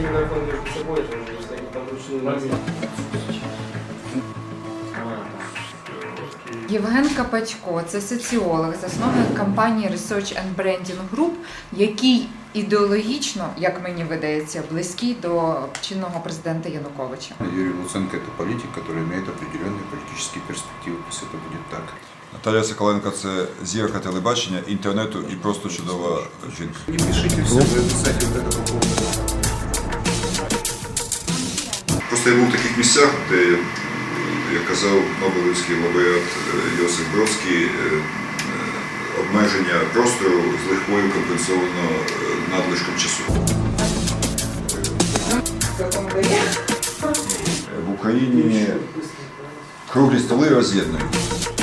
приходишь, он же стоит, там лучше на Євген Капачко це соціолог, засновник компанії Research and Branding Group, який ідеологічно, як мені видається, близький до чинного президента Януковича. Юрий Луценко – это политик, который имеет определенные политические перспективы, пусть это будет так. Наталія Соколенко це зірка телебачення, інтернету і просто чудова жінка. Не пишите все, вы писать Просто я був в таких місцях, де, е, як казав Нобелівський лауреат Йосиф Йосип Бродський, е, е, обмеження простору з легкою компенсовано е, надлишком часу. В Україні круглі столи роз'єднують.